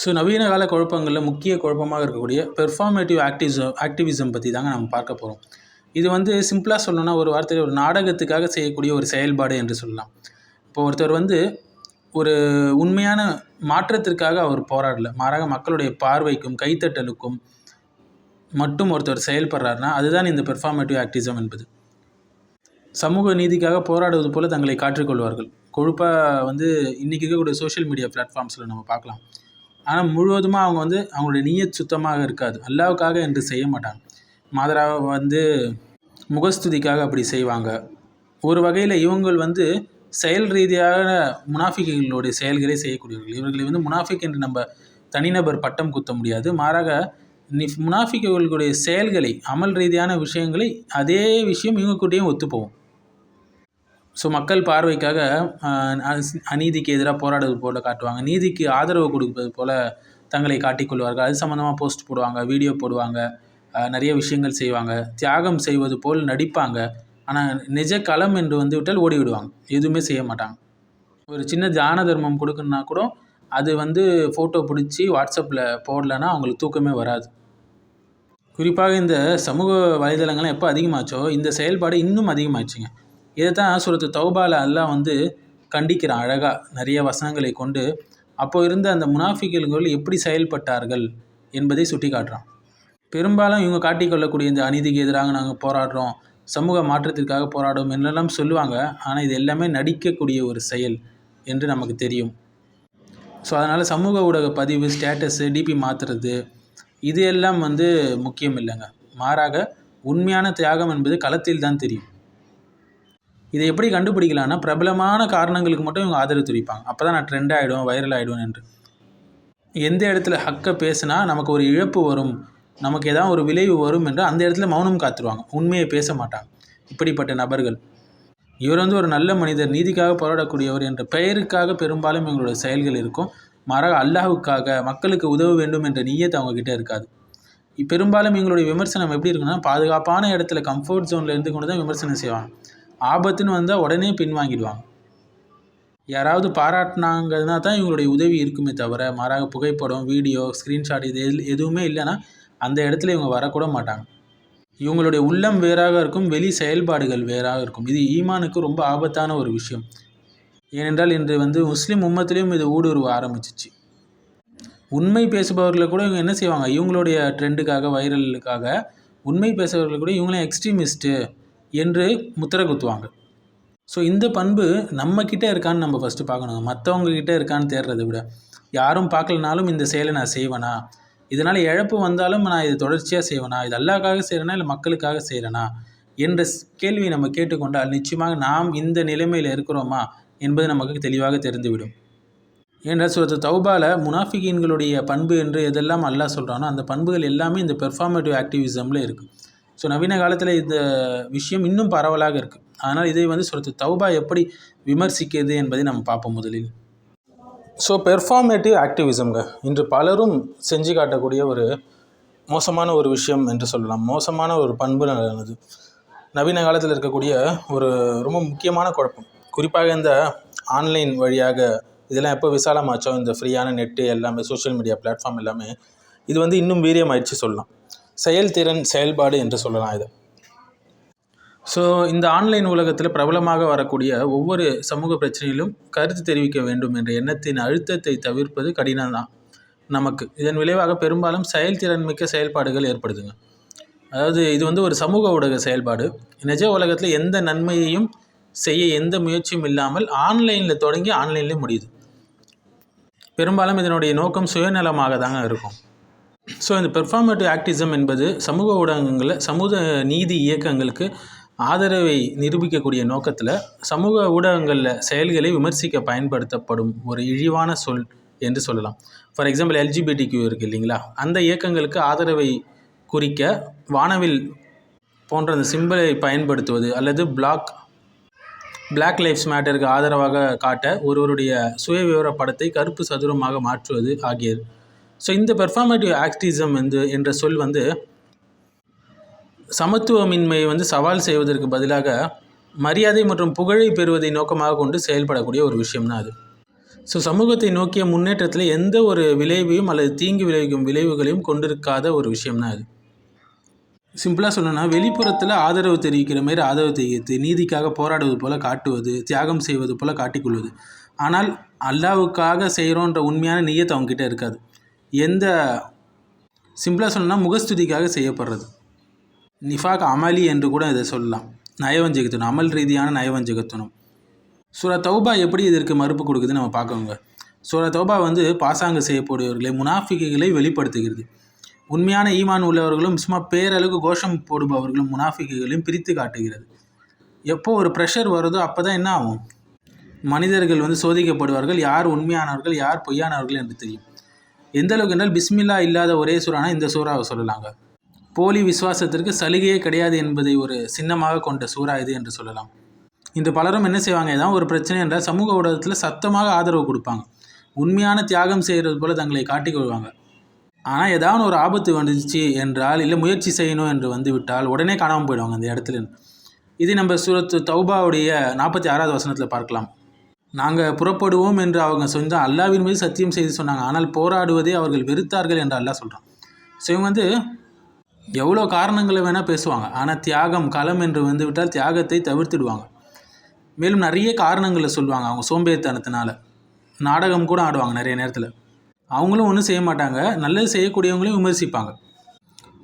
So நவீன கால குழப்பங்களில் முக்கிய குழப்பமாக இருக்கக்கூடிய பெர்ஃபார்மேட்டிவ் ஆக்டிவிசம் ஆக்டிவிசம் பற்றி தாங்க நம்ம பார்க்க போகிறோம் இது வந்து சிம்பிளாக சொல்லணும்னா ஒரு வார்த்தையில் ஒரு நாடகத்துக்காக செய்யக்கூடிய ஒரு செயல்பாடு என்று சொல்லலாம். இப்போ ஒருத்தர் வந்து ஒரு உண்மையான மாற்றத்திற்காக அவர் போராடல. மாறாக மக்களுடைய பார்வைக்கும் கைத்தட்டலுக்கும் மட்டும் ஒருத்தர் செயல்படுறாருன்னா அதுதான் இந்த பெர்ஃபார்மேட்டிவ் ஆக்டிசம் என்பது. சமூக நீதிக்காக போராடுவது போல் தங்களை காற்றிக்கொள்வார்கள் கொழுப்பாக வந்து இன்றைக்கி இருக்கக்கூடிய சோஷியல் மீடியா பிளாட்ஃபார்ம்ஸில் நம்ம பார்க்கலாம். ஆனால் முழுவதுமாக அவங்க வந்து அவங்களுடைய நீயத் சுத்தமாக இருக்காது. அல்லாவுக்காக என்று செய்ய மாட்டாங்க. மாதராவை வந்து முகஸ்துதிக்காக அப்படி செய்வாங்க. ஒரு வகையில் இவங்கள் வந்து செயல் ரீதியாக முனாஃபிக்குகளுடைய செயல்களை செய்யக்கூடியவர்கள். இவர்களை வந்து முனாஃபிக் என்று நம்ம தனிநபர் பட்டம் குத்த முடியாது. மாறாக நி முனாஃபிக்குகளுடைய செயல்களை அமல் ரீதியான விஷயங்களை அதே விஷயம் இவங்க கூடயும் ஒத்துப்போகும் ஸோ மக்கள் பார்வைக்காக அநீதிக்கு எதிராக போராடுவது போல் காட்டுவாங்க. நீதிக்கு ஆதரவு கொடுப்பது போல் தங்களை காட்டிக்கொள்வார்கள் அது சம்மந்தமாக போஸ்ட் போடுவாங்க வீடியோ போடுவாங்க நிறைய விஷயங்கள் செய்வாங்க. தியாகம் செய்வது போல் நடிப்பாங்க. ஆனால் நிஜ களம் என்று வந்து விட்டால் ஓடி விடுவாங்க எதுவுமே செய்ய மாட்டாங்க. ஒரு சின்ன தான தர்மம் கொடுக்கணுன்னா கூட அது வந்து ஃபோட்டோ பிடிச்சி வாட்ஸ்அப்பில் போடலைன்னா அவங்களுக்கு தூக்கமே வராது. குறிப்பாக இந்த சமூக வலைதளங்கள்லாம் எப்போ அதிகமாச்சோ இந்த செயல்பாடு இன்னும் அதிகமாகிடுச்சிங்க இதை தான் சுரத்து தௌபால எல்லாம் வந்து கண்டிக்கிறான் அழகாக நிறைய வசனங்களை கொண்டு அப்போ இருந்த அந்த முனாஃபிகள்கள் எப்படி செயல்பட்டார்கள் என்பதை சுட்டி காட்டுறான் பெரும்பாலும் இவங்க காட்டிக்கொள்ளக்கூடிய இந்த அநீதிக்கு எதிராக நாங்கள் போராடுறோம் சமூக மாற்றத்திற்காக போராடும் என்னெல்லாம் சொல்லுவாங்க ஆனால் இது எல்லாமே நடிக்கக்கூடிய ஒரு செயல் என்று நமக்கு தெரியும். ஸோ அதனால் சமூக ஊடக பதிவு ஸ்டேட்டஸு டிபி மாற்றுறது இது எல்லாம் வந்து முக்கியம் இல்லைங்க. மாறாக உண்மையான தியாகம் என்பது களத்தில் தான் தெரியும். இதை எப்படி கண்டுபிடிக்கலாம்னா பிரபலமான காரணங்களுக்கு மட்டும் இவங்க ஆதரவு தெரிவிப்பாங்க. அப்போ தான் நான் ட்ரெண்ட் ஆகிடும் வைரல் ஆகிடும் என்று. எந்த இடத்துல ஹக்கை பேசுனா நமக்கு ஒரு இழப்பு வரும் நமக்கு ஏதாவது ஒரு விளைவு வரும் என்று அந்த இடத்துல மௌனம் காத்துருவாங்க. உண்மையை பேச மாட்டாங்க. இப்படிப்பட்ட நபர்கள். இவர் வந்து ஒரு நல்ல மனிதர் நீதிக்காக போராடக்கூடியவர் என்ற பெயருக்காக பெரும்பாலும் எங்களோட செயல்கள் இருக்கும். மாறாக அல்லாஹுக்காக மக்களுக்கு உதவ வேண்டும் என்ற நீயத்தை அவங்கக்கிட்ட இருக்காது. பெரும்பாலும் எங்களுடைய விமர்சனம் எப்படி இருக்குன்னா பாதுகாப்பான இடத்துல கம்ஃபர்ட் ஜோனில் இருந்து கொண்டு தான் விமர்சனம் செய்வாங்க. ஆபத்துன்னு வந்தால் உடனே பின்வாங்கிடுவாங்க யாராவது பாராட்டினாங்கன்னா தான் இவங்களுடைய உதவி இருக்குமே தவிர மாறாக புகைப்படம் வீடியோ ஸ்க்ரீன்ஷாட் இது எதுவுமே இல்லைன்னா அந்த இடத்துல இவங்க வரக்கூட மாட்டாங்க. இவங்களுடைய உள்ளம் வேறாக இருக்கும் வெளி செயல்பாடுகள் வேறாக இருக்கும். இது ஈமானுக்கு ரொம்ப ஆபத்தான ஒரு விஷயம். ஏனென்றால் இன்று வந்து முஸ்லீம் உம்மத்திலையும் இது ஊடுருவ ஆரம்பிச்சிச்சு. உண்மை பேசுபவர்களை கூட இவங்க என்ன செய்வாங்க? இவங்களுடைய ட்ரெண்டுக்காக வைரலுக்காக உண்மை பேசுபவர்களை கூட இவங்களே எக்ஸ்ட்ரீமிஸ்ட்டு என்று முத்திரை குத்துவாங்க. ஸோ இந்த பண்பு நம்மக்கிட்ட இருக்கான்னு நம்ம ஃபஸ்ட்டு பார்க்கணும். மற்றவங்க கிட்டே இருக்கான்னு தேடுறதை விட. யாரும் பார்க்கலனாலும் இந்த செயலை நான் செய்வேனா? இதனால் இழப்பு வந்தாலும் நான் இது தொடர்ச்சியாக செய்வேனா? இது அல்லாக்காக செய்கிறேனா இல்லை மக்களுக்காக செய்கிறேனா என்ற கேள்வி நம்ம கேட்டுக்கொண்டால் நிச்சயமாக நாம் இந்த நிலைமையில் இருக்கிறோமா என்பது நமக்கு தெளிவாக தெரிந்துவிடும். ஏன்னா சுரத்து தௌபால முனாஃபிகீன்களுடைய பண்பு என்று எதெல்லாம் அல்லா சொல்கிறானோ அந்த பண்புகள் எல்லாமே இந்த பெர்ஃபார்மேட்டிவ் ஆக்டிவிசமில் இருக்குது ஸோ நவீன காலத்தில் இந்த விஷயம் இன்னும் பரவலாக இருக்குது அதனால் இதை வந்து சுரத்து தௌபா எப்படி விமர்சிக்கிறது என்பதை நம்ம பார்ப்போம் முதலில். ஸோ பெர்ஃபார்மேட்டிவ் ஆக்டிவிசம்ங்க இன்று பலரும் செஞ்சு காட்டக்கூடிய ஒரு மோசமான ஒரு விஷயம் என்று சொல்லலாம். மோசமான ஒரு பண்பு நல்லது நவீன காலத்தில் இருக்கக்கூடிய ஒரு ரொம்ப முக்கியமான குழப்பம். குறிப்பாக இந்த ஆன்லைன் வழியாக இதெல்லாம் எப்போ விசாலமாச்சோ இந்த ஃப்ரீயான நெட்டு எல்லாமே சோஷியல் மீடியா பிளாட்ஃபார்ம் எல்லாமே இது வந்து இன்னும் வீரியமாயிடுச்சு சொல்லலாம். செயல்திறன் செயல்பாடு என்று சொல்லலாம் இதை. ஸோ இந்த ஆன்லைன் உலகத்தில் பிரபலமாக வரக்கூடிய ஒவ்வொரு சமூக பிரச்சனையிலும் கருத்து தெரிவிக்க வேண்டும் என்ற எண்ணத்தின் அழுத்தத்தை தவிர்ப்பது கடினம் தான் நமக்கு. இதன் விளைவாக பெரும்பாலும் செயல்திறன் மிக்க செயல்பாடுகள் ஏற்படுதுங்க. அதாவது இது வந்து ஒரு சமூக ஊடக செயல்பாடு. நிஜ உலகத்தில் எந்த நன்மையையும் செய்ய எந்த முயற்சியும் இல்லாமல் ஆன்லைனில் தொடங்கி ஆன்லைன்லேயே முடியுது. பெரும்பாலும் இதனுடைய நோக்கம் சுயநலமாக தாங்க இருக்கும். ஸோ இந்த பெர்ஃபார்மேட்டிவ் ஆக்டிசம் என்பது சமூக ஊடகங்களில் சமூக நீதி இயக்கங்களுக்கு ஆதரவை நிரூபிக்கக்கூடிய நோக்கத்தில் சமூக ஊடகங்களில் செயல்களை விமர்சிக்க பயன்படுத்தப்படும் ஒரு இழிவான சொல் என்று சொல்லலாம். ஃபார் எக்ஸாம்பிள் எல்ஜிபிடி கியூ இருக்குது இல்லைங்களா? அந்த இயக்கங்களுக்கு ஆதரவை குறிக்க வானவில் போன்ற அந்த சிம்பிளை பயன்படுத்துவது அல்லது பிளாக் பிளாக் லைஃப்ஸ் மேட்டருக்கு ஆதரவாக காட்ட ஒருவருடைய சுய விவர படத்தை கருப்பு சதுரமாக மாற்றுவது ஆகியது ஸோ இந்த பெர்ஃபார்மேட்டிவ் ஆக்டிசம் வந்து என்ற சொல் வந்து சமத்துவமின்மையை வந்து சவால் செய்வதற்கு பதிலாக மரியாதை மற்றும் புகழை பெறுவதை நோக்கமாக கொண்டு செயல்படக்கூடிய ஒரு விஷயம்னா அது. ஸோ சமூகத்தை நோக்கிய முன்னேற்றத்தில் எந்த ஒரு விளைவையும் அல்லது தீங்கு விளைவிக்கும் விளைவுகளையும் கொண்டிருக்காத ஒரு விஷயம்னா அது. சிம்பிளாக சொல்லணும்னா வெளிப்புறத்தில் ஆதரவு தெரிவிக்கிற மாதிரி ஆதரவு தெரிவித்து நீதிக்காக போராடுவது போல் காட்டுவது தியாகம் செய்வது போல் காட்டிக்கொள்வது ஆனால் அல்லாவுக்காக செய்கிறோன்ற உண்மையான நீயத்தை அவங்ககிட்ட இருக்காது. எந்த சிம்பிளாக சொல்லணும்னா முகஸ்துதிக்காக செய்யப்படுறது. நிஃபாக் அமலி என்று கூட இதை சொல்லலாம். நயவஞ்சகத்தனம் அமல் ரீதியான நயவஞ்சகத்தனம் சுர தௌபா எப்படி இதற்கு மறுப்பு கொடுக்குதுன்னு நம்ம பார்க்கோங்க சுர தௌபா வந்து பாசாங்க செய்யக்கூடியவர்களை முனாஃபிக்குகளை வெளிப்படுத்துகிறது. உண்மையான ஈமான் உள்ளவர்களும் சும்மா பேரளவுக்கு கோஷம் போடுபவர்களும் முனாஃபிக்குகளையும் பிரித்து காட்டுகிறது. எப்போ ஒரு ப்ரெஷர் வருதோ அப்போ தான் என்ன ஆகும்? மனிதர்கள் வந்து சோதிக்கப்படுவார்கள் யார் உண்மையானவர்கள் யார் பொய்யானவர்கள் என்று தெரியும். எந்த அளவுக்கு என்றால் பிஸ்மில்லா இல்லாத ஒரே சூறானா இந்த சூறாவை சொல்லலாங்க. போலி விசுவாசத்திற்கு சலுகையே கிடையாது என்பதை ஒரு சின்னமாக கொண்ட சூறா இது என்று சொல்லலாம். இந்த பலரும் என்ன செய்வாங்க ஏதாவது ஒரு பிரச்சனை என்றால் சமூக ஊடகத்தில் சத்தமாக ஆதரவு கொடுப்பாங்க. உண்மையான தியாகம் செய்கிறது போல தங்களை காட்டிக்கொள்வாங்க ஆனால் ஏதாவது ஒரு ஆபத்து வந்துச்சு என்றால் இல்லை முயற்சி செய்யணும் என்று வந்து விட்டால் உடனே காணாமல் போயிடுவாங்க அந்த இடத்துல. இது நம்ம சூரத்து தௌபாவுடைய நாற்பத்தி ஆறாவது வசனத்தில் பார்க்கலாம். நாங்கள் புறப்படுவோம் என்று அவங்க சொந்த அல்லாவின் மீது சத்தியம் செய்து சொன்னாங்க. ஆனால் போராடுவதே அவர்கள் வெறுத்தார்கள் என்று அல்லா சொல்கிறான் ஸோ இவங்க வந்து எவ்வளோ காரணங்களை வேணால் பேசுவாங்க. ஆனால் தியாகம் களம் என்று வந்துவிட்டால் தியாகத்தை தவிர்த்துடுவாங்க. மேலும் நிறைய காரணங்களை சொல்லுவாங்க அவங்க சோம்பேறித்தனத்தினால. நாடகம் கூட ஆடுவாங்க நிறைய நேரத்தில். அவங்களும் ஒன்றும் செய்ய மாட்டாங்க. நல்லது செய்யக்கூடியவங்களையும் விமர்சிப்பாங்க.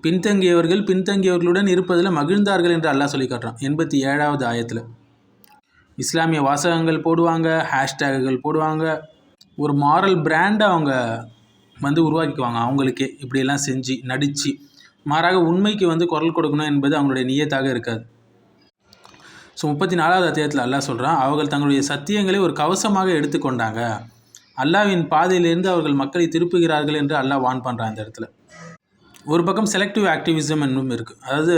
பின்தங்கியவர்கள் பின்தங்கியவர்களுடன் இருப்பதில் மகிழ்ந்தார்கள் என்று அல்லாஹ் சொல்லி காட்டுறான். எண்பத்தி ஏழாவது ஆயத்தில். இஸ்லாமிய வாசகங்கள் போடுவாங்க ஹேஷ்டேகுகள் போடுவாங்க. ஒரு மாரல் பிராண்டை அவங்க வந்து உருவாக்கிக்குவாங்க. அவங்களுக்கே இப்படியெல்லாம் செஞ்சு நடித்து மாறாக உண்மைக்கு வந்து குரல் கொடுக்கணும் என்பது அவங்களுடைய நியத்தாக இருக்காது. ஸோ முப்பத்தி நாலாவது அத்தியாயத்தில் அல்லாஹ் சொல்கிறான் அவர்கள் தங்களுடைய சத்தியங்களை ஒரு கவசமாக எடுத்துக்கொண்டாங்க. அல்லாவின் பாதையிலிருந்து அவர்கள் மக்களை திருப்புகிறார்கள் என்று அல்லாஹ் வான் பண்ணுறான் அந்த இடத்துல. ஒரு பக்கம் செலக்டிவ் ஆக்டிவிசம் என்னும் இருக்குது அதாவது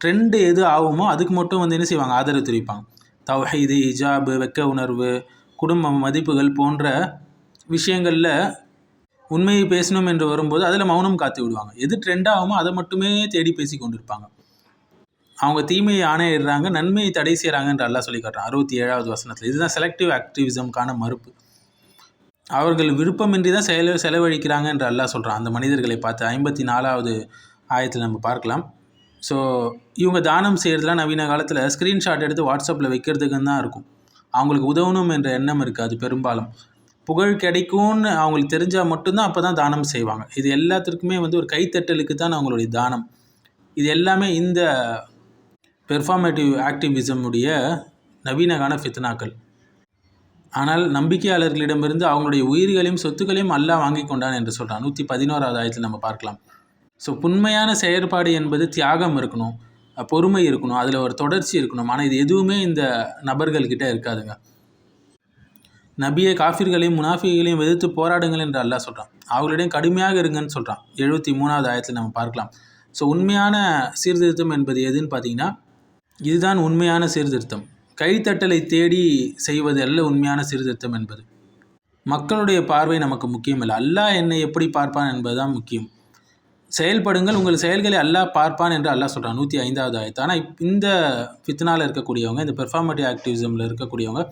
ட்ரெண்டு எது ஆகுமோ அதுக்கு மட்டும் வந்து என்ன செய்வாங்க? ஆதரவு தெரிவிப்பாங்க. தவஹீது இஜாபு வெக்க உணர்வு குடும்ப மதிப்புகள் போன்ற விஷயங்களில் உண்மையை பேசணும் என்று வரும்போது அதில் மௌனம் காத்து விடுவாங்க. எது ட்ரெண்டாகுமோ அதை மட்டுமே தேடி பேசி கொண்டிருப்பாங்க. அவங்க தீமையை ஆணையிடுறாங்க நன்மையை தடை செய்கிறாங்க என்று அல்லாஹ் சொல்லி காட்டுறான். அறுபத்தி ஏழாவது வசனத்தில் இதுதான் செலக்டிவ் ஆக்டிவிசம்கான மறுப்பு. அவர்கள் விருப்பமின்றி தான் செல செலவழிக்கிறாங்க என்று அல்லாஹ் சொல்கிறான் அந்த மனிதர்களை பார்த்து ஐம்பத்தி நாலாவது ஆயத்தில் நம்ம பார்க்கலாம். ஸோ இவங்க தானம் செய்கிறதுலாம் நவீன காலத்தில் ஸ்க்ரீன்ஷாட் எடுத்து வாட்ஸ்அப்பில் வைக்கிறதுக்குன்னு தான் இருக்கும். அவங்களுக்கு உதவணும் என்ற எண்ணம் இருக்காது பெரும்பாலும். புகழ் கிடைக்கும்னு அவங்களுக்கு தெரிஞ்சால் மட்டும்தான் அப்போ தான் தானம் செய்வாங்க. இது எல்லாத்திற்குமே வந்து ஒரு கைத்தட்டலுக்கு தான் அவங்களுடைய தானம். இது எல்லாமே இந்த பெர்ஃபார்மேட்டிவ் ஆக்டிவிசமுடைய நவீனகான ஃபித்னாக்கள் ஆனால் நம்பிக்கையாளர்களிடமிருந்து அவங்களுடைய உயிர்களையும் சொத்துக்களையும் அல்லா வாங்கி கொண்டான் என்று சொல்கிறான் நூற்றி பதினோராவது ஆயத்தில் நம்ம பார்க்கலாம். ஸோ உண்மையான செயற்பாடு என்பது தியாகம் இருக்கணும் பொறுமை இருக்கணும் அதில் ஒரு தொடர்ச்சி இருக்கணும். ஆனால் இது எதுவுமே இந்த நபர்கள்கிட்ட இருக்காதுங்க. நபியை காஃபிர்களையும் முனாஃபிகளையும் எதிர்த்து போராடுங்கள் என்று அல்லாஹ் சொல்கிறான் அவர்களிடம் கடுமையாக இருங்கன்னு சொல்கிறான் எழுபத்தி மூணாவது ஆயத்தில் நம்ம பார்க்கலாம். ஸோ உண்மையான சீர்திருத்தம் என்பது எதுன்னு பார்த்தீங்கன்னா இதுதான் உண்மையான சீர்திருத்தம். கைத்தட்டலை தேடி செய்வது அல்ல உண்மையான சீர்திருத்தம் என்பது. மக்களுடைய பார்வை நமக்கு முக்கியம் இல்லை. அல்லாஹ் என்னை எப்படி பார்ப்பான் என்பதுதான் முக்கியம். செயல்படுங்கள் உங்கள் செயல்களை அல்லாஹ் பார்ப்பான் என்று அல்லாஹ் சொல்கிறான் நூற்றி ஐந்தாவது ஆயத்து. ஆனால் இந்த ஃபித்னாவில் இருக்கக்கூடியவங்க இந்த பெர்ஃபார்மேட்டிவ் ஆக்டிவிசமில் இருக்கக்கூடியவங்க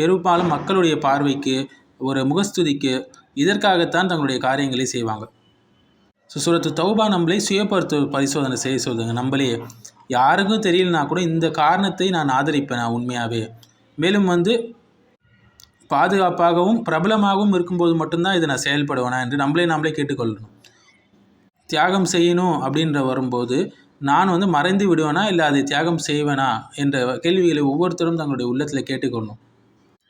பெரும்பாலும் மக்களுடைய பார்வைக்கு ஒரு முகஸ்துதிக்கு இதற்காகத்தான் தங்களுடைய காரியங்களை செய்வாங்க. ஸோ சூரத்து தௌபா நம்மளே சுயப்படுத்து பரிசோதனை செய்ய சொல்லுங்க. நம்மளே யாருக்கும் தெரியலனா கூட இந்த காரணத்தை நான் ஆதரிப்பேன் நான் உண்மையாகவே மேலும் வந்து பாதுகாப்பாகவும் பிரபலமாகவும் இருக்கும்போது மட்டும்தான் இதை நான் செயல்படுவேனா என்று நம்மளே நம்மளே கேட்டுக்கொள்ளணும். தியாகம் செய்யணும் அப்படின்ற வரும்போது நான் வந்து மறைந்து விடுவேனா இல்லை அதை தியாகம் செய்வேனா என்ற கேள்விகளை ஒவ்வொருத்தரும் தங்களுடைய உள்ளத்தில் கேட்டுக்கொள்ளணும்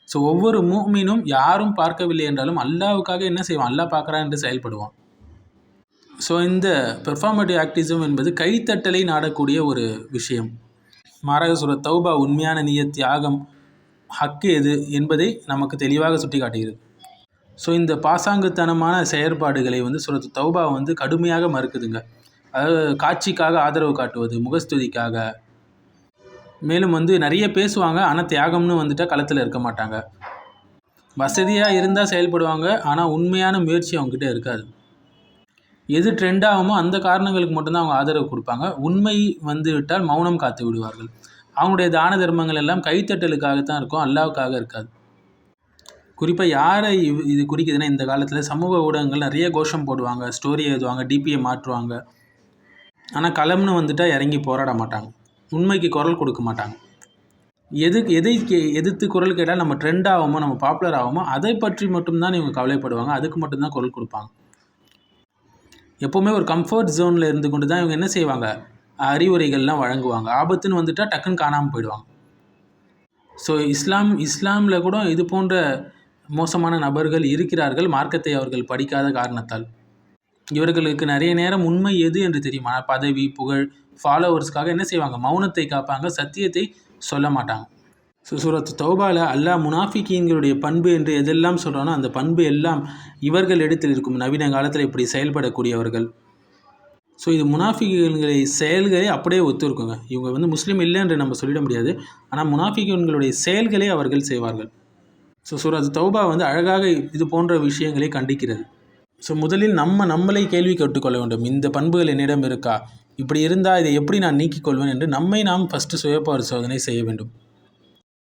ஸோ ஒவ்வொரு மூமீனும் யாரும் பார்க்கவில்லை என்றாலும் அல்லாவுக்காக என்ன செய்வான்? அல்லாஹ் பார்க்குறான் என்று செயல்படுவான். ஸோ இந்த பெர்ஃபார்மேட்டிவ் ஆக்டிசம் என்பது கைத்தட்டலை நாடக்கூடிய ஒரு விஷயம். மாறாக சொல்ற தௌபா உண்மையான நீய தியாகம் ஹக்கு எது என்பதை நமக்கு தெளிவாக சுட்டி காட்டுகிறது ஸோ இந்த பாசாங்குத்தனமான செயற்பாடுகளை வந்து சுரத்து தௌபா வந்து கடுமையாக மறுக்குதுங்க. அதாவது காட்சிக்காக ஆதரவு காட்டுவது முகஸ்துதிக்காக. மேலும் வந்து நிறைய பேசுவாங்க ஆனால் தியாகம்னு வந்துட்டால் களத்தில் இருக்க மாட்டாங்க. வசதியாக இருந்தால் செயல்படுவாங்க ஆனால் உண்மையான முயற்சி அவங்ககிட்ட இருக்காது. எது ட்ரெண்ட் ஆகுமோ அந்த காரணங்களுக்கு மட்டும்தான் அவங்க ஆதரவு கொடுப்பாங்க. உண்மை வந்து விட்டால் மௌனம் காத்து விடுவார்கள். அவங்களுடைய தான தர்மங்கள் எல்லாம் கைத்தட்டலுக்காகத்தான் இருக்கும் அல்லாவுக்காக இருக்காது. குறிப்பாக யாரை இது இது குறிக்குதுன்னா இந்த காலத்தில் சமூக ஊடகங்கள் நிறைய கோஷம் போடுவாங்க ஸ்டோரி எழுதுவாங்க டிபியை மாற்றுவாங்க. ஆனால் களம்னு வந்துட்டால் இறங்கி போராட மாட்டாங்க. உண்மைக்கு குரல் கொடுக்க மாட்டாங்க. எதுக்கு எதை கே எதிர்த்து குரல் கேட்டால் நம்ம ட்ரெண்ட் ஆகுமோ நம்ம பாப்புலர் ஆகுமோ அதை பற்றி மட்டும்தான் இவங்க கவலைப்படுவாங்க. அதுக்கு மட்டும்தான் குரல் கொடுப்பாங்க. எப்போவுமே ஒரு கம்ஃபர்ட் ஜோனில் இருந்து கொண்டு தான் இவங்க என்ன செய்வாங்க? அறிவுரைகள்லாம் வழங்குவாங்க. ஆபத்துன்னு வந்துட்டால் டக்குன்னு காணாமல் போயிடுவாங்க. ஸோ இஸ்லாம் இஸ்லாமில் கூட இது போன்ற மோசமான நபர்கள் இருக்கிறார்கள். மார்க்கத்தை அவர்கள் படிக்காத காரணத்தால். இவர்களுக்கு நிறைய நேரம் உண்மை எது என்று தெரியுமா? பதவி புகழ் ஃபாலோவர்ஸ்க்காக என்ன செய்வாங்க? மௌனத்தை காப்பாங்க சத்தியத்தை சொல்ல மாட்டாங்க. ஸோ சூரத் தௌபால அல்லாஹ் முனாஃபிகீன்களுடைய பண்பு என்று எதெல்லாம் சொல்கிறானோ அந்த பண்பு எல்லாம் இவர்கள் இடத்தில் இருக்கும். நவீன காலத்தில் இப்படி செயல்படக்கூடியவர்கள். ஸோ இது முனாஃபிகன்களை செயல்களே அப்படியே ஒத்துருக்குங்க. இவங்க வந்து முஸ்லீம் இல்லை என்று நம்ம சொல்லிட முடியாது. ஆனால் முனாஃபிகன்களுடைய செயல்களை அவர்கள் செய்வார்கள். ஸோ சூரத் தௌபா வந்து அழகாக இது போன்ற விஷயங்களை கண்டிக்கிறது. ஸோ முதலில் நம்ம நம்மளை கேள்வி கேட்டுக்கொள்ள வேண்டும். இந்த பண்புகள் என்னிடம் இருக்கா? இப்படி இருந்தால் இதை எப்படி நான் நீக்கிக் கொள்வேன் என்று நம்மை நாம் ஃபஸ்ட்டு சுய பரிசோதனை செய்ய வேண்டும்.